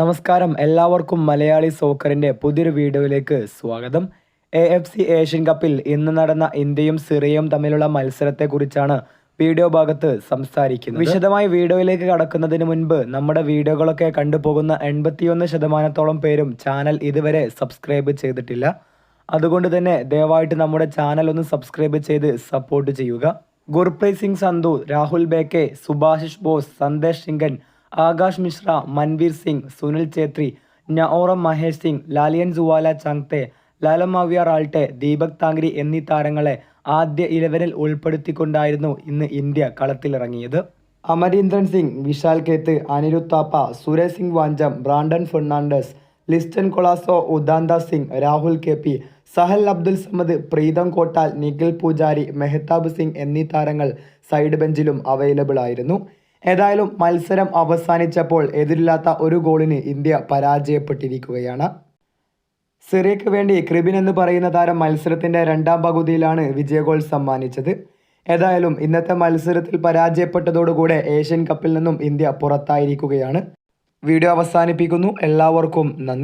നമസ്കാരം. എല്ലാവർക്കും മലയാളി സോക്കറിന്റെ പുതിയൊരു വീഡിയോയിലേക്ക് സ്വാഗതം. എ എഫ് സി ഏഷ്യൻ കപ്പിൽ ഇന്ന് നടന്ന ഇന്ത്യയും സിറിയയും തമ്മിലുള്ള മത്സരത്തെക്കുറിച്ചാണ് വീഡിയോ ഭാഗത്ത് സംസാരിക്കുന്നത്. വിശദമായി വീഡിയോയിലേക്ക് കടക്കുന്നതിന് മുൻപ് നമ്മുടെ വീഡിയോകളൊക്കെ കണ്ടുപോകുന്ന എൺപത്തിയൊന്ന് ശതമാനത്തോളം പേരും ചാനൽ ഇതുവരെ സബ്സ്ക്രൈബ് ചെയ്തിട്ടില്ല. അതുകൊണ്ട് തന്നെ ദയവായിട്ട് നമ്മുടെ ചാനൽ ഒന്ന് സബ്സ്ക്രൈബ് ചെയ്ത് സപ്പോർട്ട് ചെയ്യുക. ഗുർപ്രീത് സിംഗ് സന്ധു രാഹുൽ ബേക്കെ സുഭാഷിഷ് ബോസ് സന്ദേശ് സിംഗൻ ആകാശ് മിശ്ര മൻവീർ സിംഗ് സുനിൽ ഛേത്രി നഓറം മഹേഷ് സിംഗ് ലാലിയൻ സുവാല ചങ്തെ ലാലമാവിയ റാൾട്ടെ ദീപക് താങ്കരി എന്നീ താരങ്ങളെ ആദ്യ ഇലവനിൽ ഉൾപ്പെടുത്തിക്കൊണ്ടായിരുന്നു ഇന്ന് ഇന്ത്യ കളത്തിലിറങ്ങിയത്. അമരീന്ദ്രൻ സിംഗ് വിശാൽ കേത്ത് അനിരുദ്ധ് താപ്പ സുരേഷ് സിംഗ് വാഞ്ചം ബ്രാണ്ടൻ ഫെർണാണ്ടസ് ലിസ്റ്റൻ കൊളാസോ ഉദാന്ത സിംഗ് രാഹുൽ കെ പി സഹൽ അബ്ദുൽ സമദ് പ്രീതം കോട്ടാൽ നിഖിൽ പൂജാരി മെഹ്താബ് സിംഗ് എന്നീ താരങ്ങൾ സൈഡ് ബെഞ്ചിലും അവൈലബിൾ ആയിരുന്നു. ഏതായാലും മത്സരം അവസാനിച്ചപ്പോൾ എതിരില്ലാത്ത ഒരു ഗോളിന് ഇന്ത്യ പരാജയപ്പെട്ടിരിക്കുകയാണ്. സിറിയക്ക് വേണ്ടി ക്രിബിൻ എന്ന് പറയുന്ന താരം മത്സരത്തിന്റെ രണ്ടാം പകുതിയിലാണ് വിജയഗോൾ സമ്മാനിച്ചത്. ഏതായാലും ഇന്നത്തെ മത്സരത്തിൽ പരാജയപ്പെട്ടതോടുകൂടെ ഏഷ്യൻ കപ്പിൽ നിന്നും ഇന്ത്യ പുറത്തായിരിക്കുകയാണ്. വീഡിയോ അവസാനിപ്പിക്കുന്നു. എല്ലാവർക്കും നന്ദി.